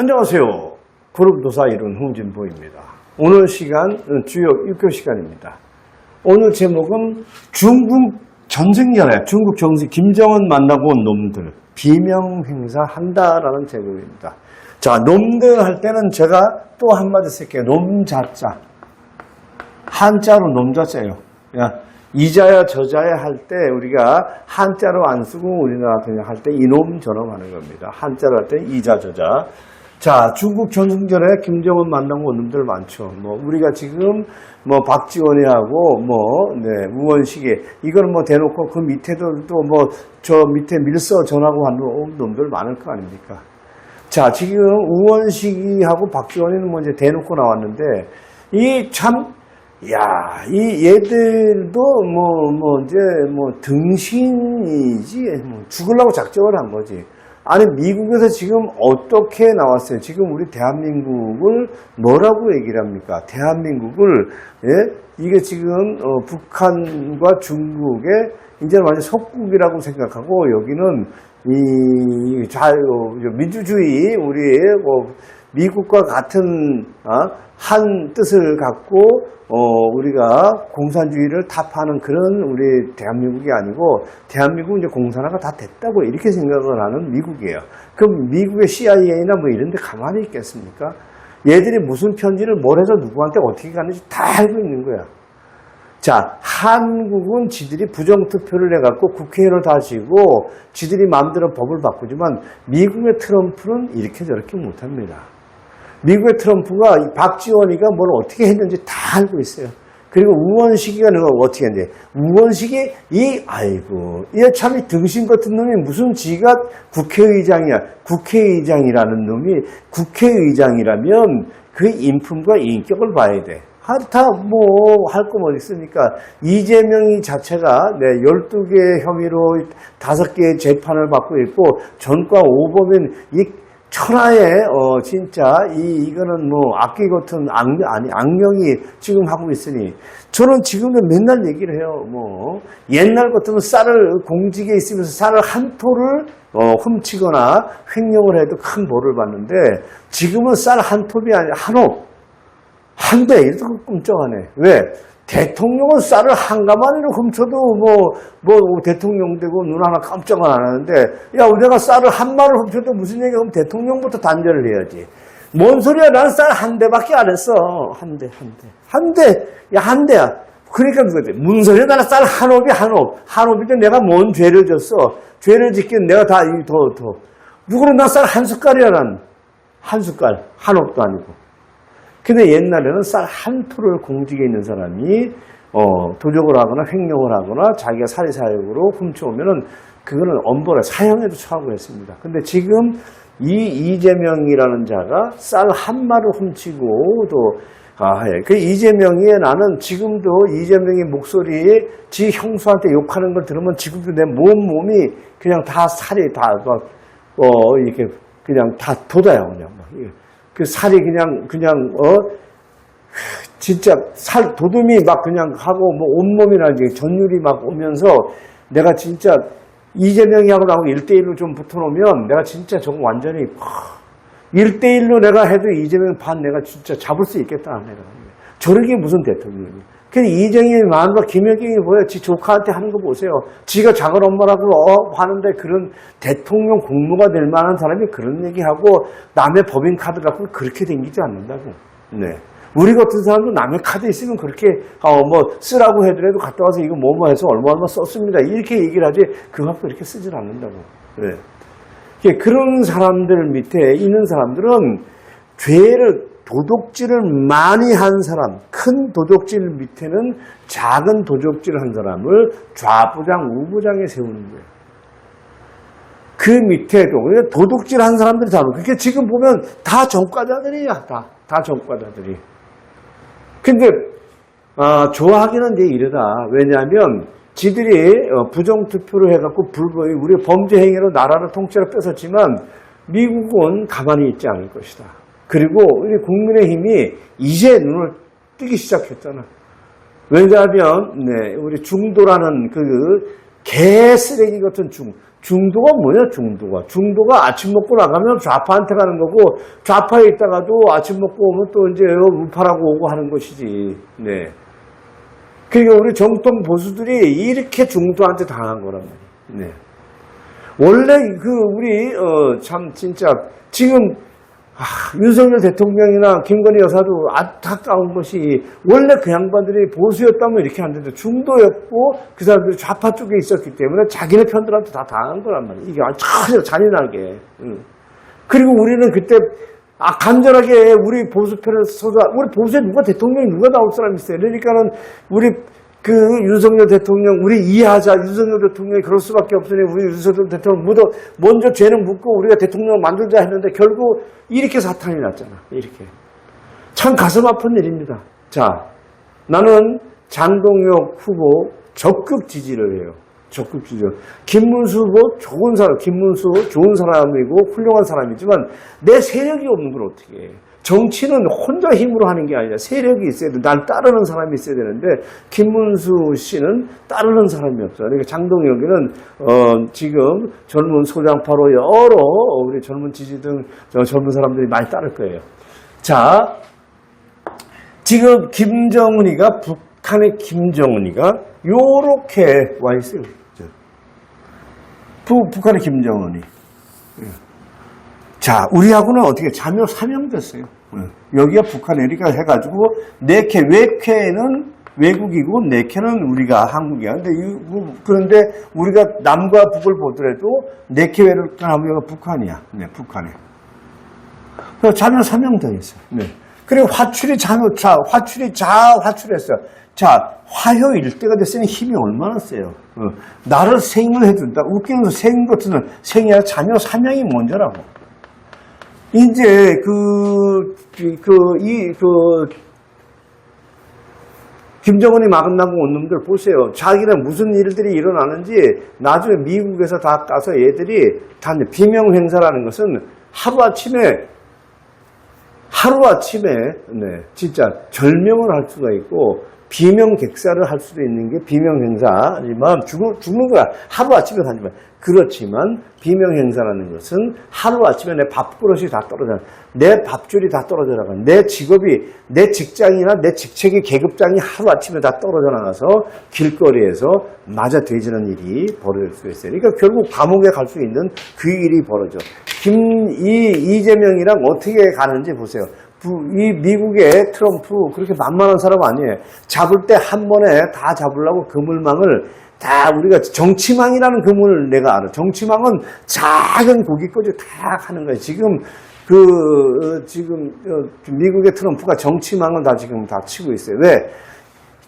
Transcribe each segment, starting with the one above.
안녕하세요. 그룹도사 이룬 홍진보입니다. 오늘 시간은 주요 6교 시간입니다. 오늘 제목은 중국 전쟁전에 중국 정세 김정은 만나고 온 놈들 비명 행사한다라는 제목입니다. 자, 놈들 할 때는 제가 또 한마디 쓸게요. 놈자자. 한자로 놈자자예요. 야, 이자야 저자야 할 때 우리가 한자로 안 쓰고 우리나라 그냥 할때 이놈 저놈 하는 겁니다. 한자로 할 때 이자 저자. 자, 중국 전승전에 김정은 만난 놈들 많죠. 뭐 우리가 지금 뭐 박지원이 하고 뭐 네, 우원식이 이거는 뭐 대놓고 그 밑에도 또 뭐 저 밑에 밀서 전하고 하는 놈들 많을 거 아닙니까? 자, 지금 우원식이하고 박지원이는 뭐 이제 대놓고 나왔는데 이 참 야, 이 얘들도 뭐, 뭐, 이제 뭐, 등신이지, 뭐, 죽으려고 작정을 한 거지. 아니, 미국에서 지금 어떻게 나왔어요? 지금 우리 대한민국을 뭐라고 얘기를 합니까? 대한민국을, 예? 이게 지금, 어, 북한과 중국의 이제 완전 속국이라고 생각하고, 여기는 이 자유, 민주주의, 우리의 뭐, 미국과 같은 어, 한 뜻을 갖고 어, 우리가 공산주의를 타파하는 그런 우리 대한민국이 아니고 대한민국은 이제 공산화가 다 됐다고 이렇게 생각을 하는 미국이에요. 그럼 미국의 CIA나 뭐 이런 데 가만히 있겠습니까? 얘들이 무슨 편지를 뭘 해서 누구한테 어떻게 가는지 다 알고 있는 거야. 자, 한국은 지들이 부정투표를 해갖고 국회의원을 다시고 지들이 마음대로 법을 바꾸지만 미국의 트럼프는 이렇게 저렇게 못합니다. 미국의 트럼프가 이 박지원이가 뭘 어떻게 했는지 다 알고 있어요. 그리고 우원식이가 내가 어떻게 했는데 우원식이 이 아이고 이참이 등신 같은 놈이 무슨 지가 국회의장이야 국회의장이라는 놈이 국회의장이라면 그 인품과 인격을 봐야 돼. 다뭐할 거 뭐 있습니까? 이재명이 자체가 네, 12개 혐의로 5개의 재판을 받고 있고 전과 오범인 이 천하에 어 진짜 이 이거는 뭐 악기 같은 악명 아니 악명이 지금 하고 있으니 저는 지금도 맨날 얘기를 해요. 뭐 옛날 같으면 쌀을 공직에 있으면서 쌀을 한 토를 어 훔치거나 횡령을 해도 큰 벌을 받는데 지금은 쌀 한 톱이 아니라 한 옵. 한 대, 이렇게 끔찍하네. 왜? 대통령은 쌀을 한 가마니로 훔쳐도 뭐, 뭐, 대통령 되고 눈 하나 깜짝은 안 하는데, 야, 내가 쌀을 한 마를 훔쳐도 무슨 얘기야? 그럼 대통령부터 단절을 해야지. 뭔 소리야? 난 쌀 한 대밖에 안 했어. 한 대, 한 대. 한 대. 야, 한 대야. 그러니까 그거지. 무슨 소리야? 나는 쌀 한 옵이 한 옵. 한 옵인데 내가 뭔 죄를 졌어? 죄를 짓긴 내가 다, 이 더, 더. 누구는 나쌀한 숟갈이야, 난. 한 숟갈. 한 옵도 아니고. 근데 옛날에는 쌀한 토를 공직에 있는 사람이 어, 도적을 하거나 횡령을 하거나 자기가 사리사욕으로 훔쳐오면은 그거는 엄벌에 사형에도 처하고 했습니다. 근데 지금 이 이재명이라는 자가 쌀 한 마를 훔치고 또 아, 예. 그 이재명이 나는 지금도 이재명의 목소리에 지 형수한테 욕하는 걸 들으면 지금도 내 몸, 몸이 그냥 다 살이 다, 막, 어, 이렇게 그냥 다 돋아요, 그냥. 막. 그 살이 그냥, 그냥, 어, 진짜 살, 도둠이 막 그냥 하고, 뭐 온몸이나 이제 전율이 막 오면서 내가 진짜 이재명이하고 나하고 1대1로 좀 붙어놓으면 내가 진짜 저거 완전히, 1대1로 내가 해도 이재명 반 내가 진짜 잡을 수 있겠다, 내가. 저렇게 무슨 대통령이. 근데 이정희 마누라 김여경이 뭐야? 지 조카한테 하는 거 보세요. 지가 작은 엄마라고 어, 하는데 그런 대통령 공무가 될 만한 사람이 그런 얘기하고 남의 법인 카드 갖고 그렇게 댕기지 않는다고. 네. 우리 같은 사람도 남의 카드 있으면 그렇게 어, 뭐 쓰라고 해더라도 갔다 와서 이거 뭐뭐 해서 얼마 얼마 썼습니다. 이렇게 얘기를 하지 그거 갖고 이렇게 쓰질 않는다고. 네. 그런 사람들 밑에 있는 사람들은 죄를 도둑질을 많이 한 사람, 큰 도둑질 밑에는 작은 도둑질을 한 사람을 좌부장, 우부장에 세우는 거예요. 그 밑에도 도둑질 한 사람들이 다 그게 지금 보면 다 전과자들이야, 다. 다 전과자들이. 근데 어, 좋아하기는 이제 이러다. 왜냐하면 지들이 어, 부정 투표를 해갖고 불법이 우리 범죄 행위로 나라를 통째로 뺏었지만 미국은 가만히 있지 않을 것이다. 그리고 우리 국민의힘이 이제 눈을 뜨기 시작했잖아. 왜냐하면 네, 우리 중도라는 그 개쓰레기 같은 중 중도가 뭐냐, 중도가. 중도가 아침 먹고 나가면 좌파한테 가는 거고, 좌파에 있다가도 아침 먹고 오면 또 이제 우파라고 오고 하는 것이지. 네. 그러니까 우리 정통 보수들이 이렇게 중도한테 당한 거란 말이에요. 네. 원래 그 우리 어 참 진짜 지금 아, 윤석열 대통령이나 김건희 여사도 안타까운 것이 원래 그 양반들이 보수였다면 이렇게 안 되는데 중도였고 그 사람들이 좌파 쪽에 있었기 때문에 자기네 편들한테 다 당한 거란 말이에요. 이게 전혀 잔인하게. 응. 그리고 우리는 그때 아 간절하게 우리 보수 편을 서서 우리 보수에 누가 대통령이 누가 나올 사람이 있어요. 그러니까는 우리 그 윤석열 대통령 우리 이해하자 윤석열 대통령이 그럴 수밖에 없으니 우리 윤석열 대통령 묻어 먼저 죄는 묻고 우리가 대통령을 만들자 했는데 결국 이렇게 사탄이 났잖아. 이렇게 참 가슴 아픈 일입니다. 자 나는 장동혁 후보 적극 지지를 해요. 적극 지지. 김문수 후보 좋은 사람, 김문수 좋은 사람이고 훌륭한 사람이지만 내 세력이 없는 걸 어떻게 해? 정치는 혼자 힘으로 하는 게 아니라 세력이 있어야 돼. 날 따르는 사람이 있어야 되는데 김문수 씨는 따르는 사람이 없어요. 그러니까 장동혁이는 어, 지금 젊은 소장파로 여러 우리 젊은 지지 등저 젊은 사람들이 많이 따를 거예요. 자, 지금 김정은이가 북한의 김정은이가 요렇게 와 있어요. 저. 부, 북한의 김정은이. 예. 자, 우리하고는 어떻게 자묘 사명됐어요. 예. 여기가 북한이니까 해가지고 네캐 외캐는 외국이고 네캐는 우리가 한국이야. 근데 그런데 우리가 남과 북을 보더라도 네캐 외를 하면 북한이야. 네, 북한이. 그 자녀 사명되어 있어요. 네. 그리고 화출이 자녀, 자, 화출이 자, 화출했어요. 자, 화효일 때가 됐으니 힘이 얼마나 세요. 어, 나를 생을 해준다. 웃기는 거 생 같은 건 생이 아니라 자녀 사명이 먼저라고. 이제 그, 그, 이, 그, 김정은이 만나고 온 놈들 보세요. 자기는 무슨 일들이 일어나는지 나중에 미국에서 다 따서 얘들이 다 이제 비명 행사라는 것은 하루아침에 하루아침에 네, 진짜 절명을 할 수가 있고 비명객사를 할 수도 있는 게 비명행사지만 죽는, 죽는 거야. 하루아침에 하지만 그렇지만 비명행사라는 것은 하루아침에 내 밥그릇이 다 떨어져 내 밥줄이 다 떨어져 나가 내 직업이 내 직장이나 내 직책의 계급장이 하루아침에 다 떨어져 나가서 길거리에서 맞아 되지는 일이 벌어질 수 있어요. 그러니까 결국 감옥에 갈 수 있는 그 일이 벌어져. 김, 이, 이재명이랑 어떻게 가는지 보세요. 부- 이 미국의 트럼프 그렇게 만만한 사람 아니에요. 잡을 때 한 번에 다 잡으려고 그물망을 다 우리가 정치망이라는 그물을 내가 알아. 정치망은 작은 고깃꼬지 다 하는 거예요. 지금 그 어, 지금 어, 미국의 트럼프가 정치망을 다 지금 다 치고 있어요. 왜?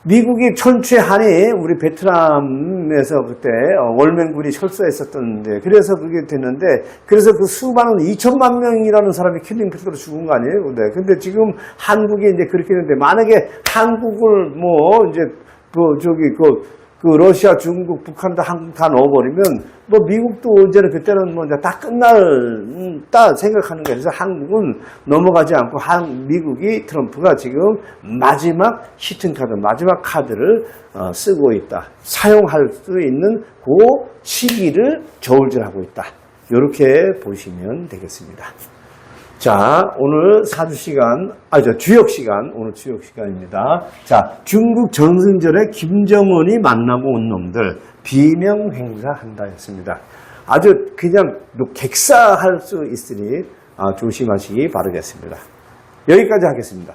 미국이 천추한이 우리 베트남에서 그때 어, 월맹군이 철수했었던데 그래서 그게 됐는데 그래서 그 수많은 2천만 명이라는 사람이 킬링피트로 죽은 거 아니에요? 근데 근데 지금 한국이 이제 그렇게 됐는데 만약에 한국을 뭐 이제 그 저기 그 그 러시아, 중국, 북한 다 한국 다 넣어버리면 뭐 미국도 언제는 그때는 뭐 다 끝날다 생각하는 거예요. 그래서 한국은 넘어가지 않고 한 미국이 트럼프가 지금 마지막 히튼 카드, 마지막 카드를 어, 쓰고 있다. 사용할 수 있는 그 시기를 저울질하고 있다. 이렇게 보시면 되겠습니다. 자, 오늘 사주 시간, 아, 저 주역 시간, 오늘 주역 시간입니다. 자, 중국 전승절에 김정은이 만나고 온 놈들, 비명 행사한다 했습니다. 아주 그냥 객사할 수 있으니 아, 조심하시기 바라겠습니다. 여기까지 하겠습니다.